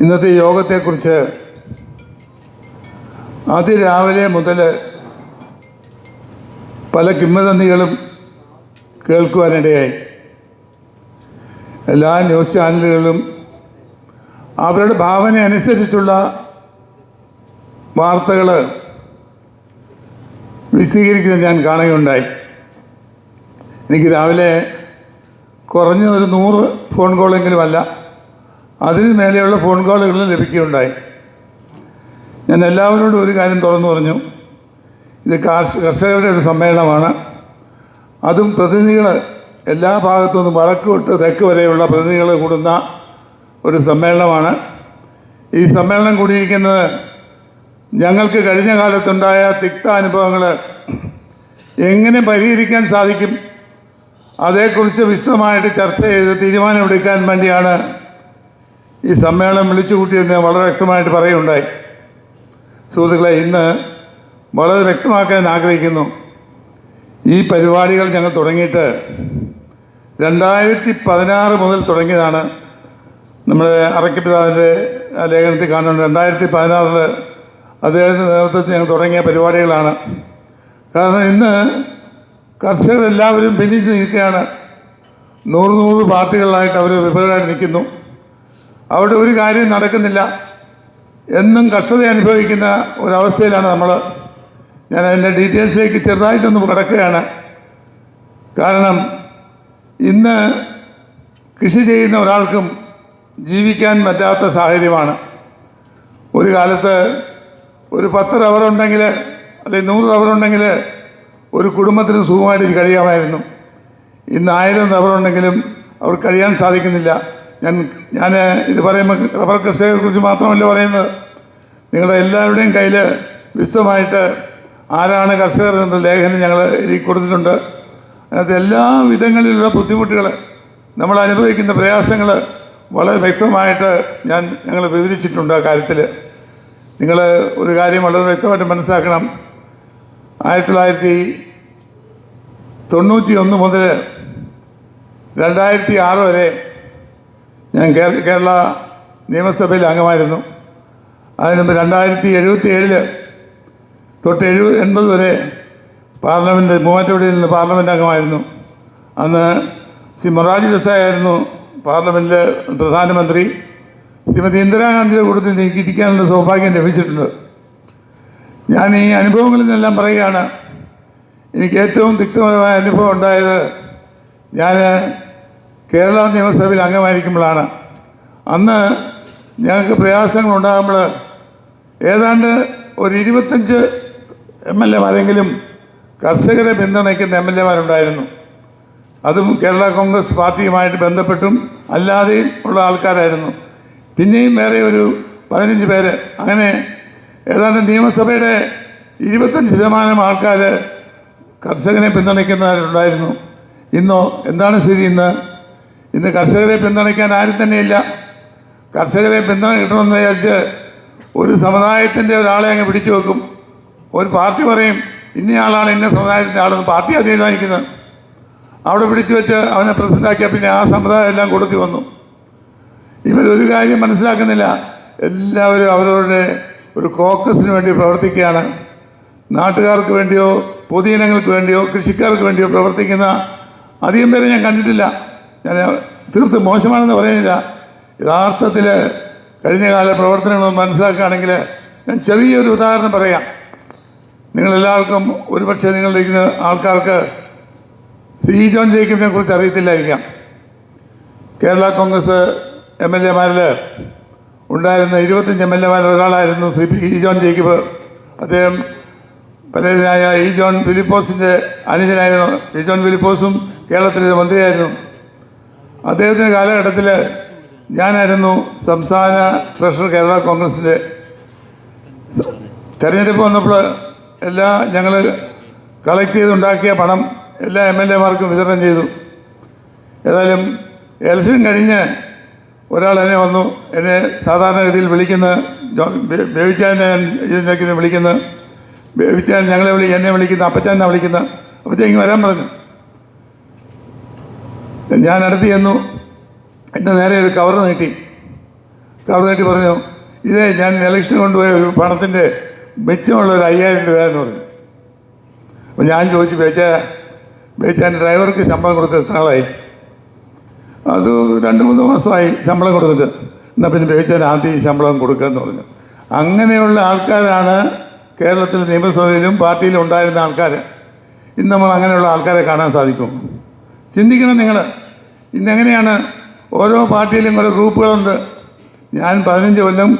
ഇന്നത്തെ യോഗത്തെക്കുറിച്ച് അതിരാവിലെ മുതൽ പല കിംവദന്തികളും കേൾക്കുവാനിടയായി. എല്ലാ ന്യൂസ് ചാനലുകളിലും അവരുടെ ഭാവന അനുസരിച്ചുള്ള വാർത്തകൾ വിശദീകരിക്കുന്നത് ഞാൻ കാണുകയുണ്ടായി. എനിക്ക് രാവിലെ കുറഞ്ഞൊരു നൂറ് ഫോൺ കോളെങ്കിലും അല്ല. അതിന് മേലെയുള്ള ഫോൺ കോളുകൾ ലഭിക്കുകയുണ്ടായി. ഞാൻ എല്ലാവരോടും ഒരു കാര്യം തുറന്നു പറഞ്ഞു. ഇത് കാർഷ കർഷകരുടെ ഒരു സമ്മേളനമാണ്. അതും പ്രതിനിധികൾ എല്ലാ ഭാഗത്തു നിന്നും വടക്ക് തൊട്ട് തെക്ക് വരെയുള്ള പ്രതിനിധികൾ കൂടുന്ന ഒരു സമ്മേളനമാണ്. ഈ സമ്മേളനം കൂടിയിരിക്കുന്നത് ഞങ്ങൾക്ക് കഴിഞ്ഞ കാലത്തുണ്ടായ തിക്ത അനുഭവങ്ങൾ എങ്ങനെ പരിഹരിക്കാൻ സാധിക്കും? അതേക്കുറിച്ച് വിശദമായിട്ട് ചർച്ച ചെയ്ത് തീരുമാനമെടുക്കാൻ വേണ്ടിയാണ് ഈ സമ്മേളനം വിളിച്ചു കൂട്ടിയെന്ന് വളരെ വ്യക്തമായിട്ട് പറയുകയുണ്ടായി. സുഹൃത്തുക്കളെ ഇന്ന് വളരെ വ്യക്തമാക്കാൻ ആഗ്രഹിക്കുന്നു. ഈ പരിപാടികൾ ഞങ്ങൾ തുടങ്ങിയിട്ട് രണ്ടായിരത്തി പതിനാറ് മുതൽ തുടങ്ങിയതാണ് നമ്മുടെ അറക്കിപ്പിതാവിന്റെ ലേഖനത്തിൽ കാണുന്നുണ്ട്. രണ്ടായിരത്തി പതിനാറിൽ അദ്ദേഹത്തിന്റെ നേതൃത്വത്തിൽ ഞങ്ങൾ തുടങ്ങിയ പരിപാടികളാണ്. കാരണം ഇന്ന് കർഷകരെല്ലാവരും ഭിന്നിച്ച് നിൽക്കുകയാണ്. നൂറ് നൂറ് പാർട്ടികളിലായിട്ട് അവർ വിഭവമായിട്ട് നിൽക്കുന്നു. അവിടെ ഒരു കാര്യം നടക്കുന്നില്ല എന്നും കഷ്ടത അനുഭവിക്കുന്ന ഒരവസ്ഥയിലാണ് നമ്മൾ ഞാൻ അതിന്റെ ഡീറ്റെയിൽസിലേക്ക് ചെറുതായിട്ടൊന്ന് കിടക്കുകയാണ്. കാരണം ഇന്ന് കൃഷി ചെയ്യുന്ന ഒരാൾക്കും ജീവിക്കാൻ പറ്റാത്ത സാഹചര്യമാണ്. ഒരു കാലത്ത് ഒരു പത്ത് റബ്ബർ ഉണ്ടെങ്കിൽ അല്ലെങ്കിൽ നൂറ് റബ്ബർ ഉണ്ടെങ്കിൽ ഒരു കുടുംബത്തിന് സുഖമായിട്ട് കഴിയാമായിരുന്നു. ഇന്ന് ആയിരം റബ്ബർ ഉണ്ടെങ്കിലും അവർ കഴിയാൻ സാധിക്കുന്നില്ല. ഞാൻ ഞാൻ ഇത് പറയുമ്പോൾ റബ്ബർ കർഷകരെ കുറിച്ച് മാത്രമല്ല പറയുന്നത്. നിങ്ങളുടെ എല്ലാവരുടെയും കയ്യിൽ വിശദമായിട്ട് ആരാണ് കർഷകർ എന്ന ലേഖനം ഞങ്ങൾ എഴുതി കൊടുത്തിട്ടുണ്ട്. അതിനകത്ത് എല്ലാ വിധങ്ങളിലുള്ള ബുദ്ധിമുട്ടുകൾ നമ്മൾ അനുഭവിക്കുന്ന പ്രയാസങ്ങൾ വളരെ വ്യക്തമായിട്ട് ഞാൻ ഞങ്ങൾ വിവരിച്ചിട്ടുണ്ട് ആ കാര്യത്തിൽ നിങ്ങൾ ഒരു കാര്യം വളരെ വ്യക്തമായിട്ട് മനസ്സിലാക്കണം. ആയിരത്തി തൊള്ളായിരത്തി തൊണ്ണൂറ്റി ഒന്ന് മുതൽ രണ്ടായിരത്തി ആറ് വരെ ഞാൻ കേരള നിയമസഭയിൽ അംഗമായിരുന്നു. അതിന് മുമ്പ് രണ്ടായിരത്തി എഴുപത്തി ഏഴിൽ തൊട്ട് എഴു എൺപത് വരെ പാർലമെന്റ് മൂവാറ്റുപുഴയിൽ നിന്ന് പാർലമെന്റ് അംഗമായിരുന്നു. അന്ന് ശ്രീ മൊറാജി ദേശായി ആയിരുന്നു പാർലമെന്റിലെ പ്രധാനമന്ത്രി. ശ്രീമതി ഇന്ദിരാഗാന്ധിയുടെ കൂട്ടത്തിൽ എനിക്ക് ഇരിക്കാനുള്ള സൗഭാഗ്യം ലഭിച്ചിട്ടുണ്ട്. ഞാൻ ഈ അനുഭവങ്ങളിൽ നിന്നെല്ലാം പറയുകയാണ് എനിക്ക് ഏറ്റവും തിക്തപരമായ അനുഭവം ഉണ്ടായത് ഞാൻ കേരള നിയമസഭയിൽ അംഗമായിരിക്കുമ്പോഴാണ്. അന്ന് ഞങ്ങൾക്ക് പ്രയാസങ്ങൾ ഉണ്ടാകുമ്പോൾ ഏതാണ്ട് ഒരു ഇരുപത്തഞ്ച് എം എൽ എമാരെങ്കിലും കർഷകരെ പിന്തുണയ്ക്കുന്ന എം എൽ എമാരുണ്ടായിരുന്നു. അതും കേരള കോൺഗ്രസ് പാർട്ടിയുമായിട്ട് ബന്ധപ്പെട്ടും അല്ലാതെയും ഉള്ള ആൾക്കാരായിരുന്നു. പിന്നെയും വേറെ ഒരു പതിനഞ്ച് പേര്. അങ്ങനെ ഏതാണ്ട് നിയമസഭയുടെ ഇരുപത്തഞ്ച് ശതമാനം ആൾക്കാർ കർഷകനെ പിന്തുണയ്ക്കുന്നവരുണ്ടായിരുന്നു. ഇന്നോ? എന്താണ് സ്ഥിതി ഇന്ന്? ഇന്ന് കർഷകരെ പിന്തുണയ്ക്കാൻ ആരും തന്നെയില്ല. കർഷകരെ പിന്തുണ കിട്ടണമെന്ന് വിചാരിച്ച് ഒരു സമുദായത്തിന്റെ ഒരാളെ അങ്ങ് പിടിച്ചു വെക്കും. ഒരു പാർട്ടി പറയും ഇന്നയാളാണ് ഇന്ന സമുദായത്തിന്റെ ആളെന്ന് പാർട്ടിയാണ് തീരുമാനിക്കുന്നത് അവിടെ പിടിച്ചു വെച്ച് അവനെ പ്രസിഡന്റാക്കിയാൽ പിന്നെ ആ സമുദായം എല്ലാം കൊടുത്തി വന്നു. ഇവരൊരു കാര്യം മനസ്സിലാക്കുന്നില്ല. എല്ലാവരും അവരവരുടെ ഒരു കോക്കസിന് വേണ്ടി പ്രവർത്തിക്കുകയാണ്. നാട്ടുകാർക്ക് വേണ്ടിയോ പൊതുജനങ്ങൾക്ക് വേണ്ടിയോ കൃഷിക്കാർക്ക് വേണ്ടിയോ പ്രവർത്തിക്കുന്ന അധികം പേരെ ഞാൻ കണ്ടിട്ടില്ല. ഞാൻ തീർത്തും മോശമാണെന്ന് പറയുന്നില്ല. യഥാർത്ഥത്തിൽ കഴിഞ്ഞ കാല പ്രവർത്തനങ്ങൾ മനസ്സിലാക്കുകയാണെങ്കിൽ ഞാൻ ചെറിയൊരു ഉദാഹരണം പറയാം. നിങ്ങളെല്ലാവർക്കും ഒരുപക്ഷെ നിങ്ങളിരിക്കുന്ന ആൾക്കാർക്ക് സി ജോൺ ജേക്കബിനെ കുറിച്ച് അറിയത്തില്ലായിരിക്കാം. കേരള കോൺഗ്രസ് എം എൽ എമാരിൽ ഉണ്ടായിരുന്ന ഇരുപത്തഞ്ച് എം എൽ എമാരിൽ ഒരാളായിരുന്നു ശ്രീ പി ജോൺ ജേക്കബ്. അദ്ദേഹം പലതിനായ ഇ ജോൺ ഫിലിപ്പോസിന്റെ അനുജനായിരുന്നു. ഇ ജോൺ ഫിലിപ്പോസും കേരളത്തിലെ മന്ത്രിയായിരുന്നു. അദ്ദേഹത്തിന്റെ കാലഘട്ടത്തിൽ ഞാനായിരുന്നു സംസ്ഥാന ട്രഷറർ കേരള കോൺഗ്രസിന്റെ തെരഞ്ഞെടുപ്പ് വന്നപ്പോൾ എല്ലാ ഞങ്ങൾ കളക്ട് ചെയ്തുണ്ടാക്കിയ പണം എല്ലാ എം എൽ എമാർക്കും വിതരണം ചെയ്തു. ഏതായാലും ഇലക്ഷൻ കഴിഞ്ഞ് ഒരാൾ എന്നെ വന്നു. എന്നെ സാധാരണഗതിയിൽ വിളിക്കുന്ന ബേബിച്ചാനെ ഇതിനൊക്കെ വിളിക്കുന്നത് ബേബിച്ചാൻ ഞങ്ങളെ വിളി എന്നെ വിളിക്കുന്ന. അപ്പച്ചാനെ വിളിക്കുന്ന. അപ്പച്ചാൻ ഇങ്ങനെ വരാൻ പറഞ്ഞു. ഞാൻ അടുത്ത് ചെന്നു. എന്റെ നേരെ ഒരു കവർ നീട്ടി. കവർ നീട്ടി പറഞ്ഞു ഇതേ ഞാൻ ഇലക്ഷൻ കൊണ്ടുപോയ ഒരു പണത്തിന്റെ മിച്ചമുള്ള ഒരു അയ്യായിരം രൂപ എന്ന് പറഞ്ഞു. അപ്പോൾ ഞാൻ ചോദിച്ചു ബേച്ച ബേച്ചാന്റെ ഡ്രൈവർക്ക് ശമ്പളം കൊടുത്ത് എത്ര നാളായി? അത് രണ്ട് മൂന്ന് മാസമായി ശമ്പളം കൊടുത്തിട്ട്. എന്നാൽ പിന്നെ ബേച്ചാൻ ആദ്യം ശമ്പളം എന്ന് പറഞ്ഞു. അങ്ങനെയുള്ള ആൾക്കാരാണ് കേരളത്തിൽ നിയമസഭയിലും പാർട്ടിയിലും ഉണ്ടായിരുന്ന ആൾക്കാർ ഇന്ന് നമ്മൾ അങ്ങനെയുള്ള ആൾക്കാരെ കാണാൻ സാധിക്കും. ചിന്തിക്കണം നിങ്ങൾ. ഇന്നെങ്ങനെയാണ് ഓരോ പാർട്ടിയിലും കുറേ ഗ്രൂപ്പുകളുണ്ട്. ഞാൻ പതിനഞ്ച് കൊല്ലം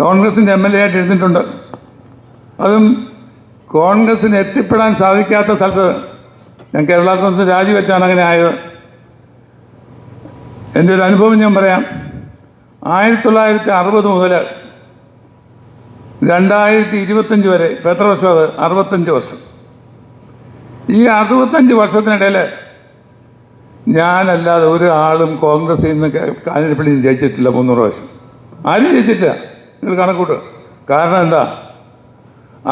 കോൺഗ്രസിന്റെ എം എൽ എ ആയിട്ട് ഇരുന്നിട്ടുണ്ട്. അതും കോൺഗ്രസിന് എത്തിപ്പെടാൻ സാധിക്കാത്ത സ്ഥലത്ത് ഞാൻ കേരള കോൺഗ്രസ് രാജിവെച്ചാണ് അങ്ങനെ ആയത്. എന്റെ ഒരു അനുഭവം ഞാൻ പറയാം. ആയിരത്തി തൊള്ളായിരത്തി അറുപത് മുതൽ രണ്ടായിരത്തി ഇരുപത്തഞ്ച് വരെ എത്ര വർഷം അത്? അറുപത്തഞ്ച് വർഷം. ഈ അറുപത്തഞ്ച് വർഷത്തിനിടയിൽ ഞാനല്ലാതെ ഒരാളും കോൺഗ്രസിൽ നിന്ന് കാഞ്ഞിരപ്പള്ളി ജയിച്ചിട്ടില്ല മുന്നൂറ് പ്രാവശ്യം. ആരും ജയിച്ചിട്ടില്ല. നിങ്ങൾ കണക്കൂട്ട് കാരണം എന്താ?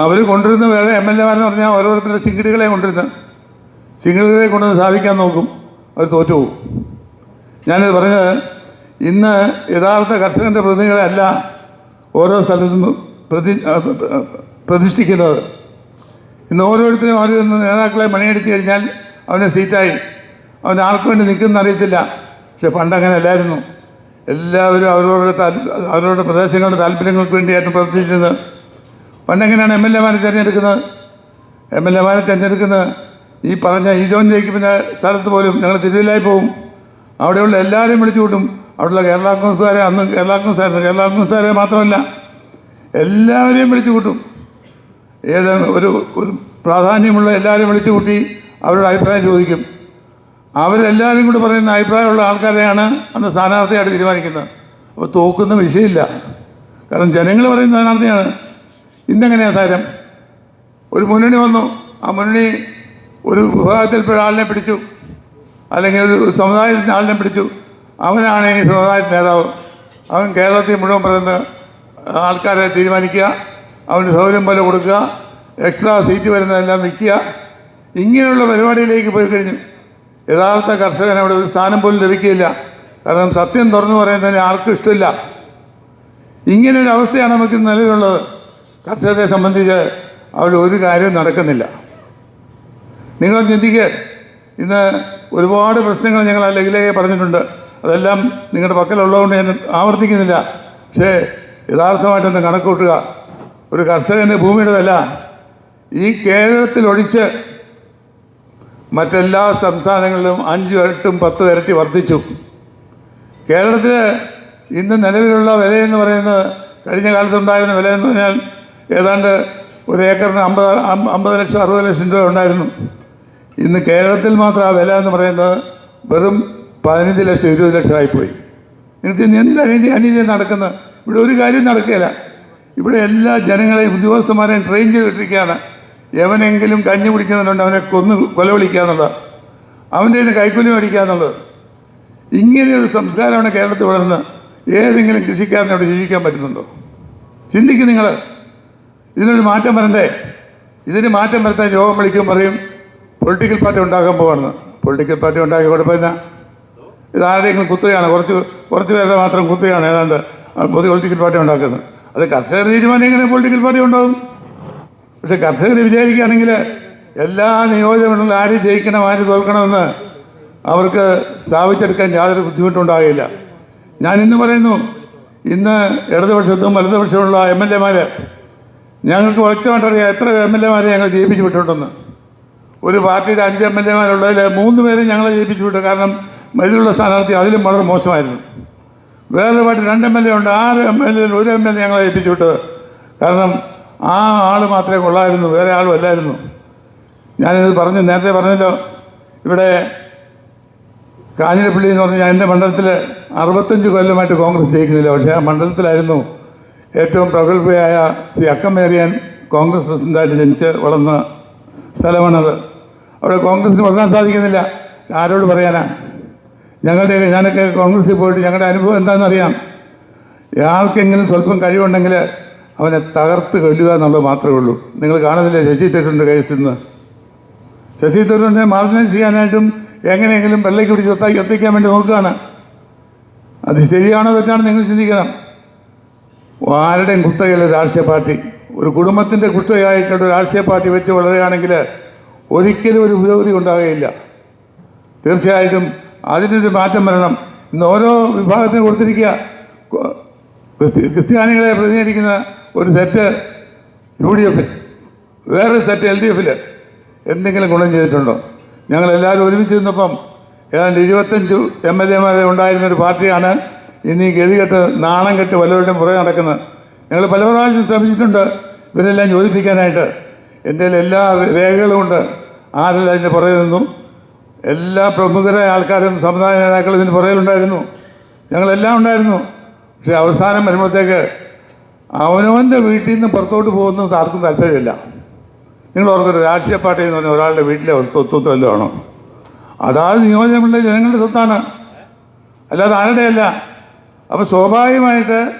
അവർ കൊണ്ടുവരുന്ന വേറെ എം എൽ എമാരെന്ന് പറഞ്ഞാൽ ഓരോരുത്തരുടെ ചിങ്കിടികളെ കൊണ്ടുവരുന്ന ചിങ്കിടികളെ കൊണ്ടുവന്ന് സാധിക്കാൻ നോക്കും. അവർ തോറ്റുപോകും ഞാനിത് പറഞ്ഞത് ഇന്ന് യഥാർത്ഥ കർഷകന്റെ പ്രതിനിധികളല്ല ഓരോ സ്ഥലത്തും പ്രതി പ്രതിഷ്ഠിക്കുന്നത് ഇന്ന് ഓരോരുത്തരും അവർ ഇന്ന് നേതാക്കളെ മണിയെടുത്തു കഴിഞ്ഞാൽ അവന് സീറ്റായി. അവൻ ആർക്ക് വേണ്ടി നിൽക്കുന്ന അറിയത്തില്ല. പക്ഷെ പണ്ടങ്ങനെ അല്ലായിരുന്നു. എല്ലാവരും അവരവരുടെ അവരവരുടെ പ്രദേശങ്ങളുടെ താല്പര്യങ്ങൾക്ക് വേണ്ടിയായിരുന്നു പ്രവർത്തിച്ചിരുന്നത്. പണ്ടെങ്ങനെയാണ് എം എൽ എമാരെ തിരഞ്ഞെടുക്കുന്നത്? എം എൽ എമാരെ തിരഞ്ഞെടുക്കുന്നത് ഈ പറഞ്ഞ ഈ ജോൺ ജയിക്കുന്ന സ്ഥലത്ത് പോലും ഞങ്ങൾ തിരുവല്ലായി പോകും അവിടെയുള്ള എല്ലാവരെയും വിളിച്ചു കൂട്ടും അവിടെയുള്ള കേരള കോൺഗ്രസ്സുകാരെ അന്ന് കേരള കോൺഗ്രസ്സായിരുന്നു കേരള കോൺഗ്രസ്സുകാരെ മാത്രമല്ല എല്ലാവരെയും വിളിച്ചു കൂട്ടും ഏത് ഒരു ഒരു പ്രാധാന്യമുള്ള എല്ലാവരും വിളിച്ചു കൂട്ടി അവരുടെ അഭിപ്രായം ചോദിക്കും. അവരെല്ലാവരും കൂടി പറയുന്ന അഭിപ്രായമുള്ള ആൾക്കാരെയാണ് അന്ന് സ്ഥാനാർത്ഥിയായിട്ട് തീരുമാനിക്കുന്നത്. അപ്പോൾ തോക്കുന്ന വിഷയമില്ല. കാരണം ജനങ്ങൾ പറയുന്ന സ്ഥാനാർത്ഥിയാണ്. ഇന്നെങ്ങനെയാണ് താരം ഒരു മുന്നണി വന്നു. ആ മുന്നണി ഒരു വിഭാഗത്തിൽപ്പെട്ട ആളിനെ പിടിച്ചു. അല്ലെങ്കിൽ ഒരു സമുദായത്തിന്റെ ആളിനെ പിടിച്ചു. അവനാണ് ഈ സമുദായത്തിന്റെ നേതാവ്. അവൻ കേരളത്തിൽ മുഴുവൻ പറയുന്ന ആൾക്കാരെ തീരുമാനിക്കുക. അവന് സൗകര്യം പോലെ കൊടുക്കുക. എക്സ്ട്രാ സീറ്റ് വരുന്നതെല്ലാം വിൽക്കുക. ഇങ്ങനെയുള്ള പരിപാടിയിലേക്ക് പോയി കഴിഞ്ഞു. യഥാർത്ഥ കർഷകന് അവിടെ ഒരു സ്ഥാനം പോലും ലഭിക്കില്ല കാരണം സത്യം തുറന്നു പറയുന്നതിന് ആർക്കും ഇഷ്ടമില്ല. ഇങ്ങനെ ഒരു അവസ്ഥയാണ് നമുക്ക് നിലവിലുള്ളത്. കർഷകരെ സംബന്ധിച്ച് അവിടെ ഒരു കാര്യവും നടക്കുന്നില്ല. നിങ്ങൾ ചിന്തിക്കുക ഇന്ന് ഒരുപാട് പ്രശ്നങ്ങൾ ഞങ്ങൾ ആ പറഞ്ഞിട്ടുണ്ട്. അതെല്ലാം നിങ്ങളുടെ പക്കലുള്ളതുകൊണ്ട് ഞാൻ ആവർത്തിക്കുന്നില്ല. പക്ഷേ യഥാർത്ഥമായിട്ടൊന്ന് കണക്ക് കൂട്ടുക. ഒരു കർഷകന് ഭൂമിയുടെ വില ഈ കേരളത്തിൽ ഒഴിച്ച് മറ്റെല്ലാ സംസ്ഥാനങ്ങളിലും അഞ്ച് ഇരട്ടും പത്ത് ഇരട്ടി വർദ്ധിച്ചു. കേരളത്തിൽ ഇന്ന് നിലവിലുള്ള വിലയെന്ന് പറയുന്നത് കഴിഞ്ഞ കാലത്തുണ്ടായിരുന്ന വിലയെന്ന് പറഞ്ഞാൽ ഏതാണ്ട് ഒരു ഏക്കറിന് അമ്പത് അമ്പ- അമ്പത് ലക്ഷം അറുപത് ലക്ഷം രൂപ ഉണ്ടായിരുന്നു. ഇന്ന് കേരളത്തിൽ മാത്രം ആ വില എന്ന് പറയുന്നത് വെറും പതിനഞ്ച് ലക്ഷം ഇരുപത് ലക്ഷമായിപ്പോയി നിങ്ങൾക്ക് എന്ത് അനീതി അനീതി നടക്കുന്നത്? ഇവിടെ ഒരു കാര്യം നടക്കുകയില്ല. ഇവിടെ എല്ലാ ജനങ്ങളെയും ഉദ്യോഗസ്ഥന്മാരെയും ട്രെയിൻ ചെയ്തിട്ടിരിക്കുകയാണ്. എവനെങ്കിലും കഞ്ഞി പിടിക്കുന്നുണ്ട് അവനെ കൊന്ന് കൊല വിളിക്കുക എന്നുള്ളത് അവന്റെ കയ്യിൽ കൈക്കൂലി മേടിക്കുക എന്നുള്ളത് ഇങ്ങനെയൊരു സംസ്കാരമാണ് കേരളത്തിൽ വളർന്ന് ഏതെങ്കിലും കൃഷിക്കാരനെ അവിടെ ജീവിക്കാൻ പറ്റുന്നുണ്ടോ? ചിന്തിക്കും നിങ്ങൾ ഇതിനൊരു മാറ്റം വരണ്ടേ? ഇതിന് മാറ്റം വരുത്താൻ യോഗം വിളിക്കും പറയും. പൊളിറ്റിക്കൽ പാർട്ടി ഉണ്ടാക്കാൻ പോവാണെന്ന് പൊളിറ്റിക്കൽ പാർട്ടി ഉണ്ടാക്കിയ കുഴപ്പമില്ല. ഇത് ആരുടെയെങ്കിലും കുത്തുകയാണ്. കുറച്ച് കുറച്ച് പേരുടെ മാത്രം കുത്തുകയാണ്. ഏതാണ്ട് പൊതു പൊളിറ്റിക്കൽ പാർട്ടി ഉണ്ടാക്കുന്നത്. അത് കർഷകർ തീരുമാനം എങ്ങനെ പൊളിറ്റിക്കൽ പാർട്ടി ഉണ്ടാവും? പക്ഷെ കർഷകർ വിചാരിക്കുകയാണെങ്കിൽ എല്ലാ നിയോജകമണ്ഡലം ആര് ജയിക്കണം ആര് തോൽക്കണമെന്ന് അവർക്ക് സ്ഥാപിച്ചെടുക്കാൻ യാതൊരു ബുദ്ധിമുട്ടുണ്ടാകില്ല ഞാൻ ഇന്ന് പറയുന്നു ഇന്ന് ഇടതുപക്ഷത്തും വലതുപക്ഷമുള്ള എം എൽ എമാർ ഞങ്ങൾക്ക് വ്യക്തമായിട്ടറിയാം എത്ര എം എൽ എമാരെ ഞങ്ങൾ ജയിപ്പിച്ചു വിട്ടിട്ടുണ്ടെന്ന്. ഒരു പാർട്ടിയുടെ അഞ്ച് എം എൽ എമാരുള്ളതിൽ മൂന്ന് പേരും ഞങ്ങളെ ജയിപ്പിച്ചു വിട്ടു. കാരണം മരുന്നുള്ള സ്ഥാനാർത്ഥി അതിലും വളരെ മോശമായിരുന്നു. വേറെ പാർട്ടി രണ്ട് എം എൽ എ ഉണ്ട്. ആറ് എം എൽ എ ഒരു എം എൽ എ ഞങ്ങളെ ഏൽപ്പിച്ചു വിട്ടത് കാരണം ആ ആൾ മാത്രമേ കൊള്ളായിരുന്നു. വേറെ ആളും അല്ലായിരുന്നു. ഞാനിത് പറഞ്ഞു നേരത്തെ പറഞ്ഞല്ലോ. ഇവിടെ കാഞ്ഞിരപ്പള്ളി എന്ന് പറഞ്ഞാൽ എന്റെ മണ്ഡലത്തിൽ അറുപത്തഞ്ച് കൊല്ലമായിട്ട് കോൺഗ്രസ് ജയിക്കുന്നില്ല. പക്ഷേ ആ മണ്ഡലത്തിലായിരുന്നു ഏറ്റവും പ്രഗത്ഭയായ ശ്രീ അക്കമേറിയാൻ കോൺഗ്രസ് പ്രസിഡന്റായിട്ട് ജനിച്ച് വളർന്ന സ്ഥലമാണത്. അവിടെ കോൺഗ്രസിന് വളരാൻ സാധിക്കുന്നില്ല. ആരോട് പറയാനാ? ഞങ്ങളുടെ ഞാനൊക്കെ കോൺഗ്രസിൽ പോയിട്ട് ഞങ്ങളുടെ അനുഭവം എന്താണെന്നറിയാം. ആർക്കെങ്കിലും സ്വല്പം കഴിവുണ്ടെങ്കിൽ അവനെ തകർത്ത് കൊല്ലുക എന്നുള്ളത് മാത്രമേ ഉള്ളൂ. നിങ്ങൾ കാണുന്നില്ലേ ശശി തരൂരിന്റെ കേസിൽ നിന്ന്? ശശി തരൂരിനെ മാർജിനൈസ് ചെയ്യാനായിട്ടും എങ്ങനെയെങ്കിലും വെള്ളയ്ക്ക് പിടിച്ച് ഒത്താക്കി എത്തിക്കാൻ വേണ്ടി നോക്കുകയാണ്. അത് ശരിയാണോ തെറ്റാണോ നിങ്ങൾ ചിന്തിക്കണം. ആരുടെയും കുത്തകയില്ല രാഷ്ട്രീയ പാർട്ടി. ഒരു കുടുംബത്തിന്റെ കുത്തകയായിട്ടുള്ള രാഷ്ട്രീയ പാർട്ടി വെച്ച് വളരുകയാണെങ്കിൽ ഒരിക്കലും ഒരു പുരോഗതി ഉണ്ടാകുകയില്ല. തീർച്ചയായിട്ടും അതിനൊരു മാറ്റം വരണം. ഇന്ന് ഓരോ വിഭാഗത്തിന് കൊടുത്തിരിക്കുക. ക്രിസ്ത്യ ക്രിസ്ത്യാനികളെ പ്രതിനിധീകരിക്കുന്ന ഒരു സെറ്റ് യു ഡി എഫിൽ വേറൊരു സെറ്റ് എൽ ഡി എഫിൽ എന്തെങ്കിലും ഗുണം ചെയ്തിട്ടുണ്ടോ? ഞങ്ങളെല്ലാവരും ഒരുമിച്ച് നിന്നപ്പം ഏതാണ്ട് ഇരുപത്തഞ്ച് എം എൽ എമാരെ ഉണ്ടായിരുന്ന ഒരു പാർട്ടിയാണ് ഇനി ഈ ഗതികെട്ട് നാണം കെട്ട് വല്ലവരുടെയും പുറകെ നടക്കുന്നത്. ഞങ്ങൾ പല പ്രാവശ്യം ശ്രമിച്ചിട്ടുണ്ട് ഇവരെല്ലാം ചോദിപ്പിക്കാനായിട്ട്. എന്റെ എല്ലാ രേഖകളും ഉണ്ട്. ആരെല്ലാം അതിന്റെ പുറകെ നിന്നു? എല്ലാ പ്രമുഖരായ ആൾക്കാരും സമുദായ നേതാക്കളും ഇതിന് പുറകിലുണ്ടായിരുന്നു. ഞങ്ങളെല്ലാം ഉണ്ടായിരുന്നു. പക്ഷെ അവസാനം വരുമ്പോഴത്തേക്ക് അവനവന്റെ വീട്ടിൽ നിന്ന് പുറത്തോട്ട് പോകുന്നത് ആർക്കും താല്പര്യമില്ല. നിങ്ങൾ ഓർക്കൊരു രാഷ്ട്രീയ പാർട്ടി എന്ന് പറഞ്ഞാൽ ഒരാളുടെ വീട്ടിലെ സ്വത്വം വല്ലതുമാണോ അതാത് നിയോജനമുള്ള ജനങ്ങളുടെ സ്വത്താണ്. അല്ലാതെ ആരുടെയല്ല. അപ്പോൾ സ്വാഭാവികമായിട്ട്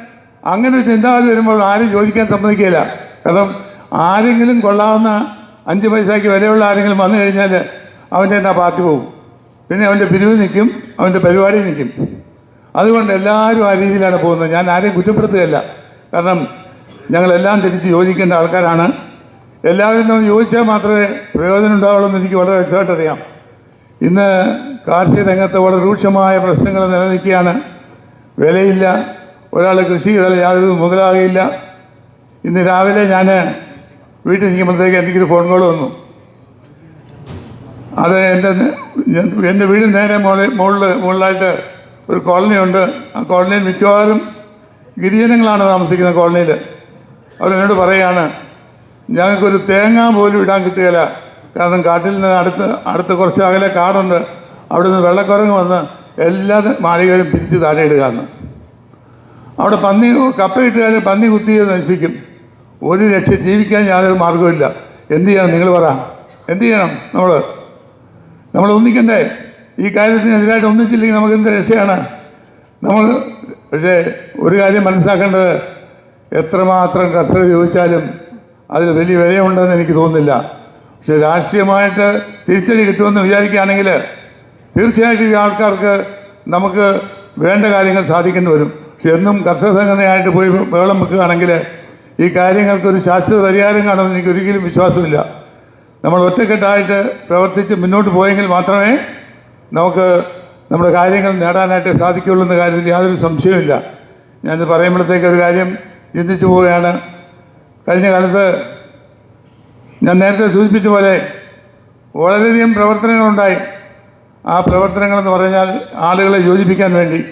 അങ്ങനെ ഒരു ചിന്താഗതി വരുമ്പോൾ ആരും ചോദിക്കാൻ സമ്മതിക്കില്ല കാരണം ആരെങ്കിലും കൊള്ളാവുന്ന അഞ്ച് പൈസയ്ക്ക് വിലയുള്ള ആരെങ്കിലും വന്നു കഴിഞ്ഞാൽ അവന്റെ തന്നെ പാർട്ടി പോകും. പിന്നെ അവന്റെ പിരിവ് നിൽക്കും അവന്റെ പരിപാടി നിൽക്കും. അതുകൊണ്ട് എല്ലാവരും ആ രീതിയിലാണ് പോകുന്നത്. ഞാൻ ആരെയും കുറ്റപ്പെടുത്തുകയല്ല. കാരണം ഞങ്ങളെല്ലാം തിരിച്ച് യോജിക്കേണ്ട ആൾക്കാരാണ്. എല്ലാവരും തമ്മിൽ യോജിച്ചാൽ മാത്രമേ പ്രയോജനം ഉണ്ടാവുള്ളൂ എന്ന് എനിക്ക് വളരെ വ്യക്തമായിട്ട് അറിയാം. ഇന്ന് കാർഷിക രംഗത്ത് വളരെ രൂക്ഷമായ പ്രശ്നങ്ങൾ നിലനിൽക്കുകയാണ്. വിലയില്ല. ഒരാൾ കൃഷി ചെയ്താൽ യാതൊരു മുതലാകുകയില്ല ഇന്ന് രാവിലെ ഞാൻ വീട്ടിൽ നിൽക്കുമ്പോഴത്തേക്ക് എനിക്കൊരു ഫോൺ കോൾ വന്നു. അത് എന്റെ എന്റെ വീട് നേരെ മുകളിൽ മുകളിൽ മുകളിലായിട്ട് ഒരു കോളനി ഉണ്ട് ആ കോളനിയിൽ മിക്കവാറും ഗിരിജനങ്ങളാണ് താമസിക്കുന്ന കോളനിയിൽ അവരെന്നോട് പറയുകയാണ് ഞങ്ങൾക്കൊരു തേങ്ങ പോലും ഇടാൻ കിട്ടുകയില്ല. കാരണം കാട്ടിൽ നിന്ന് അടുത്ത് അടുത്ത് കുറച്ച് അകലെ കാടുണ്ട്. അവിടെ നിന്ന് വെള്ളക്കുരങ്ങ് വന്ന് എല്ലാ മാളികയിലും പിരിച്ച് താഴെ എന്ന്. അവിടെ പന്നി കപ്പയിട്ട് കഴിഞ്ഞാൽ പന്നി കുത്തി നശിപ്പിക്കും. ഒരു രക്ഷ ജീവിക്കാൻ യാതൊരു മാർഗമില്ല എന്ത് ചെയ്യണം നിങ്ങൾ പറ. എന്ത് ചെയ്യണം നമ്മൾ നമ്മൾ ഒന്നിക്കണ്ടേ? ഈ കാര്യത്തിനെതിരായിട്ട് ഒന്നിച്ചില്ലെങ്കിൽ നമുക്ക് എന്ത് രക്ഷയാണ്? നമ്മൾ പക്ഷേ ഒരു കാര്യം മനസ്സിലാക്കേണ്ടത് എത്രമാത്രം കർഷകർ ചോദിച്ചാലും അതിൽ വലിയ വിലയുണ്ടെന്ന് എനിക്ക് തോന്നുന്നില്ല. പക്ഷെ രാഷ്ട്രീയമായിട്ട് തിരിച്ചടി കിട്ടുമെന്ന് വിചാരിക്കുകയാണെങ്കിൽ തീർച്ചയായിട്ടും ഈ ആൾക്കാർക്ക് നമുക്ക് വേണ്ട കാര്യങ്ങൾ സാധിക്കേണ്ടി വരും. പക്ഷെ എന്നും കർഷക സംഘടനയായിട്ട് പോയി ബഹളം വെക്കുകയാണെങ്കിൽ ഈ കാര്യങ്ങൾക്കൊരു ശാശ്വത പരിഹാരം കാണുമെന്ന് എനിക്ക് ഒരിക്കലും വിശ്വാസമില്ല. നമ്മൾ ഒറ്റക്കെട്ടായിട്ട് പ്രവർത്തിച്ച് മുന്നോട്ട് പോയെങ്കിൽ മാത്രമേ നമുക്ക് നമ്മുടെ കാര്യങ്ങൾ നേടാനായിട്ട് സാധിക്കുകയുള്ളൂ എന്ന കാര്യത്തിൽ യാതൊരു സംശയവുമില്ല. ഞാനിത് പറയുമ്പോഴത്തേക്ക് ഒരു കാര്യം ചിന്തിച്ചു പോവുകയാണ്. കഴിഞ്ഞ കാലത്ത് ഞാൻ നേരത്തെ സൂചിപ്പിച്ച പോലെ വളരെയധികം പ്രവർത്തനങ്ങളുണ്ടായി. ആ പ്രവർത്തനങ്ങളെന്ന് പറഞ്ഞാൽ ആളുകളെ യോജിപ്പിക്കാൻ വേണ്ടി.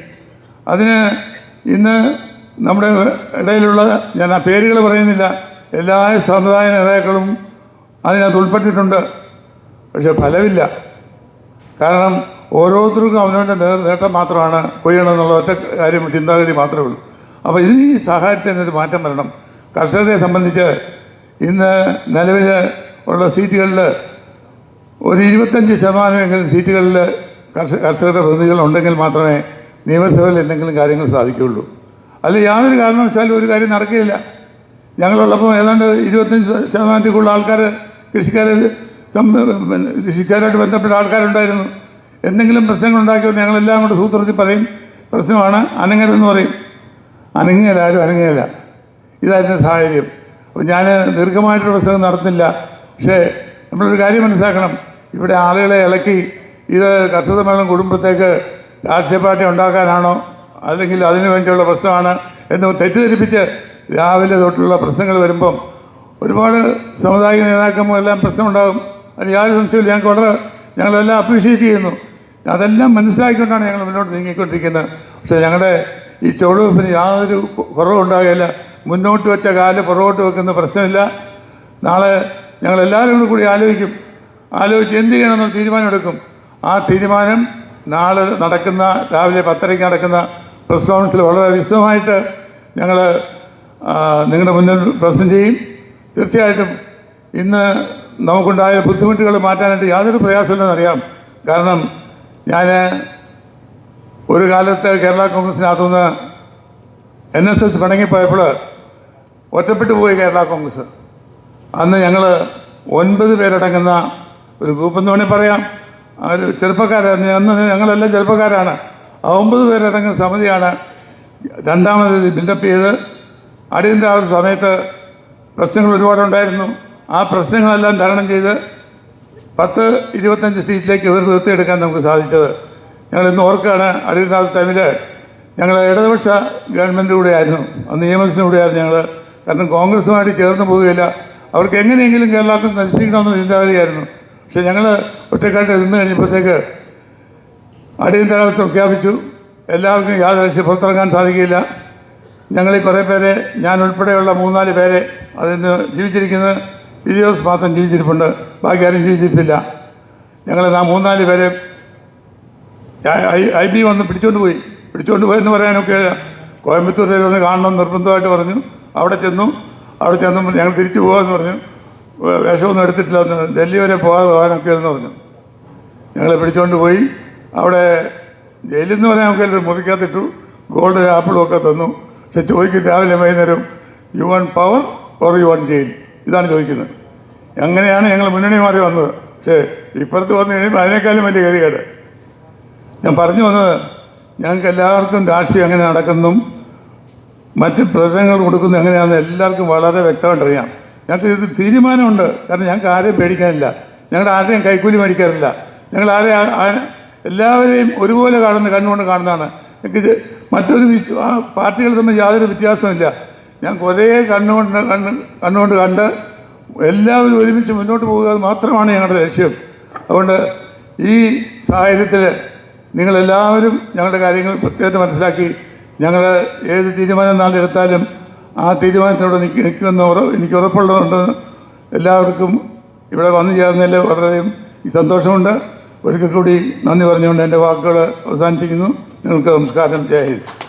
അതിന് ഇന്ന് നമ്മുടെ ഇടയിലുള്ള ഞാൻ ആ പേരുകൾ പറയുന്നില്ല എല്ലാ സമുദായ നേതാക്കളും അതിനകത്ത് ഉൾപ്പെട്ടിട്ടുണ്ട്. പക്ഷെ ഫലമില്ല. കാരണം ഓരോരുത്തർക്കും അവനവന്റെ നേട്ടം മാത്രമാണ് കൊയ്യണമെന്നുള്ള ഒറ്റ കാര്യം ചിന്താഗതി മാത്രമേ ഉള്ളൂ. അപ്പോൾ ഇത് ഈ സാഹചര്യത്തിനൊരു മാറ്റം വരണം. കർഷകരെ സംബന്ധിച്ച് ഇന്ന് നിലവിൽ ഉള്ള സീറ്റുകളിൽ ഒരു ഇരുപത്തഞ്ച് ശതമാനമെങ്കിലും സീറ്റുകളിൽ കർഷക കർഷകരുടെ പ്രതിനിധികൾ ഉണ്ടെങ്കിൽ മാത്രമേ നിയമസഭയിൽ എന്തെങ്കിലും കാര്യങ്ങൾ സാധിക്കുകയുള്ളൂ. അല്ല യാതൊരു കാരണവശാലും ഒരു കാര്യം നടക്കുകയില്ല. ഞങ്ങളുള്ളപ്പോൾ ഏതാണ്ട് ഇരുപത്തഞ്ച് ശതമാനത്തിൽ കൂടുതൽ ആൾക്കാർ കൃഷിക്കാരെ സം- പിന്നെ കൃഷിക്കാരായിട്ട് ബന്ധപ്പെട്ട ആൾക്കാരുണ്ടായിരുന്നു. എന്തെങ്കിലും പ്രശ്നങ്ങൾ ഉണ്ടാക്കിയോ ഞങ്ങളെല്ലാം കൂടെ സൂത്രത്തിൽ പറയും പ്രശ്നമാണ് അനങ്ങരെന്ന് പറയും. അനങ്ങിയല്ല ആരും അനങ്ങിയല്ല ഇതായിരുന്നു സാഹചര്യം. അപ്പോൾ ഞാൻ ദീർഘമായിട്ടൊരു പ്രസംഗം നടത്തില്ല പക്ഷേ നമ്മളൊരു കാര്യം മനസ്സിലാക്കണം. ഇവിടെ ആളുകളെ ഇളക്കി ഇത് കർഷക മേളം കുടുംബത്തേക്ക് രാഷ്ട്രീയ പാർട്ടി ഉണ്ടാക്കാനാണോ അല്ലെങ്കിൽ അതിനു വേണ്ടിയുള്ള പ്രശ്നമാണ് എന്ന് തെറ്റിദ്ധരിപ്പിച്ച് രാവിലെ തൊട്ടുള്ള പ്രശ്നങ്ങൾ വരുമ്പം ഒരുപാട് സമുദായിക നേതാക്കന്മാരെല്ലാം പ്രശ്നമുണ്ടാകും. അതിന് യാതൊരു സംശയമില്ല ഞങ്ങൾക്ക് വളരെ ഞങ്ങളെല്ലാം അപ്രീഷിയേറ്റ് ചെയ്യുന്നു. അതെല്ലാം മനസ്സിലാക്കിക്കൊണ്ടാണ് ഞങ്ങൾ മുന്നോട്ട് നീങ്ങിക്കൊണ്ടിരിക്കുന്നത്. പക്ഷേ ഞങ്ങളുടെ ഈ ചുവടുവെപ്പിന് യാതൊരു കുറവുണ്ടാകില്ല മുന്നോട്ട് വെച്ച കാൽ പുറകോട്ട് വെക്കുന്ന പ്രശ്നമില്ല. നാളെ ഞങ്ങളെല്ലാവരും കൂടി ആലോചിക്കും. ആലോചിച്ച് എന്ത് ചെയ്യണമെന്ന് തീരുമാനമെടുക്കും. ആ തീരുമാനം നാളെ നടക്കുന്ന രാവിലെ പത്തരയ്ക്ക് നടക്കുന്ന പ്രസ് കോൺഫറൻസിൽ വളരെ വിശദമായിട്ട് ഞങ്ങൾ നിങ്ങളുടെ മുന്നിൽ പ്രസന്റ് ചെയ്യും. തീർച്ചയായിട്ടും ഇന്ന് നമുക്കുണ്ടായ ബുദ്ധിമുട്ടുകൾ മാറ്റാനായിട്ട് യാതൊരു പ്രയാസമില്ലെന്നറിയാം കാരണം ഞാൻ ഒരു കാലത്ത് കേരള കോൺഗ്രസിനകത്തുനിന്ന് എൻ എസ് എസ് പിണങ്ങിപ്പോയപ്പോൾ ഒറ്റപ്പെട്ടു പോയി കേരള കോൺഗ്രസ്. അന്ന് ഞങ്ങൾ ഒൻപത് പേരടങ്ങുന്ന ഒരു ഗ്രൂപ്പ് എന്ന് വേണമെങ്കിൽ പറയാം. ഒരു ചെറുപ്പക്കാരായിരുന്നു അന്ന് ഞങ്ങളെല്ലാം ചെറുപ്പക്കാരാണ്. ആ ഒമ്പത് പേരടങ്ങുന്ന സമിതിയാണ് രണ്ടാമത് ബിൽഡപ്പ് ചെയ്ത്. അടിയന്തരാവസ്ഥ സമയത്ത് പ്രശ്നങ്ങൾ ഒരുപാടുണ്ടായിരുന്നു ആ പ്രശ്നങ്ങളെല്ലാം തരണം ചെയ്ത് പത്ത് ഇരുപത്തഞ്ച് സീറ്റിലേക്ക് ഒരു നിർത്തിയെടുക്കാൻ നമുക്ക് സാധിച്ചത്. ഞങ്ങൾ ഇന്ന് ഓർക്കുകയാണ് അടിയന്തരാവസ്ഥ ടൈമിൽ ഞങ്ങൾ ഇടതുപക്ഷ ഗവൺമെന്റ് കൂടെയായിരുന്നു. അന്ന് കൂടെ ആയിരുന്നു ഞങ്ങൾ കാരണം കോൺഗ്രസുമായിട്ട് ചേർന്ന് പോവുകയില്ല. അവർക്ക് എങ്ങനെയെങ്കിലും കേരളത്തിൽ നശിപ്പിക്കണമെന്ന് ചിന്താഗതിയായിരുന്നു. പക്ഷേ ഞങ്ങൾ ഒറ്റക്കാട്ട് നിന്ന് കഴിഞ്ഞപ്പോഴത്തേക്ക് അടിയന്തരാവസ്ഥ പ്രഖ്യാപിച്ചു. എല്ലാവർക്കും യാതൊരു പുറത്തിറങ്ങാൻ സാധിക്കില്ല. ഞങ്ങളിൽ കുറേ പേരെ ഞാൻ ഉൾപ്പെടെയുള്ള മൂന്നാൽ പേരെ അതിന് ജീവിച്ചിരിക്കുന്നത് വീഡിയോസ് മാത്രം ജീവിച്ചിരിപ്പുണ്ട്. ബാക്കി ആരും ജീവിച്ചിരിപ്പില്ല. ഞങ്ങൾ ആ മൂന്നാൽ പേരെ ഐ ബി വന്ന് പിടിച്ചുകൊണ്ട് പോയി. പിടിച്ചുകൊണ്ട് പോയെന്ന് പറയാനൊക്കെ കോയമ്പത്തൂരിൽ വന്ന് കാണണം നിർബന്ധമായിട്ട് പറഞ്ഞു. അവിടെ ചെന്നു. അവിടെ ചെന്നു ഞങ്ങൾ തിരിച്ചു പോകാമെന്ന് പറഞ്ഞു. വേഷമൊന്നും എടുത്തിട്ടില്ല ഡൽഹി വരെ പോകാതെ പോകാനൊക്കെ എന്ന് പറഞ്ഞു. ഞങ്ങളെ പിടിച്ചുകൊണ്ട് പോയി. അവിടെ ജയിലിൽ നിന്ന് പറയാൻ നമുക്ക് മുറിക്കകത്തിട്ടു. ഗോൾഡ് ആപ്പിളും ഒക്കെ തന്നു. പക്ഷെ ചോദിക്കും രാവിലെ വൈകുന്നേരം you want power or you want jail ഇതാണ് ചോദിക്കുന്നത്. അങ്ങനെയാണ് ഞങ്ങൾ മുന്നണി മാറി വന്നത്. പക്ഷേ ഇപ്പുറത്ത് വന്നു കഴിയുമ്പോൾ അതിനേക്കാളും വലിയ ഗതികേട്. ഞാൻ പറഞ്ഞു വന്നത് ഞങ്ങൾക്ക് എല്ലാവർക്കും രാഷ്ട്രീയം എങ്ങനെ നടക്കുന്നു? മറ്റ് പ്രശ്നങ്ങൾ കൊടുക്കുന്നത് എങ്ങനെയാണെന്ന് എല്ലാവർക്കും വളരെ വ്യക്തമായിട്ട് അറിയാം. ഞങ്ങൾക്ക് ഇത് തീരുമാനമുണ്ട്. കാരണം ഞങ്ങൾക്ക് ആരെയും പേടിക്കാനില്ല. ഞങ്ങളുടെ ആരെയും കൈക്കൂലി മേടിക്കാറില്ല. ഞങ്ങൾ ആരെയും എല്ലാവരെയും ഒരുപോലെ കാണുന്ന കണ്ണുകൊണ്ട് കാണുന്നതാണ്. ഇത് മറ്റൊരു ആ പാർട്ടികൾ തമ്മിൽ യാതൊരു വ്യത്യാസമില്ല ഞാൻ കുറേ കണ്ണുകൊണ്ട് കണ്ണ് കണ്ണുകൊണ്ട് കണ്ട് എല്ലാവരും ഒരുമിച്ച് മുന്നോട്ട് പോകുക മാത്രമാണ് ഞങ്ങളുടെ ലക്ഷ്യം. അതുകൊണ്ട് ഈ സാഹചര്യത്തിൽ നിങ്ങളെല്ലാവരും ഞങ്ങളുടെ കാര്യങ്ങൾ പ്രത്യേകം മനസ്സിലാക്കി ഞങ്ങൾ ഏത് തീരുമാനം നാളെ എടുത്താലും ആ തീരുമാനത്തിനോട് നിൽക്കി നിൽക്കുമെന്ന് ഉറ- എനിക്ക് ഉറപ്പുള്ളതുകൊണ്ട് എല്ലാവർക്കും ഇവിടെ വന്നു ചേർന്നതിൽ വളരെയും സന്തോഷമുണ്ട്. ഒരിക്കൽ കൂടി നന്ദി പറഞ്ഞുകൊണ്ട് എന്റെ വാക്കുകൾ അവസാനിപ്പിക്കുന്നു. നമസ്കാരം ജയ് ഹിന്ദ്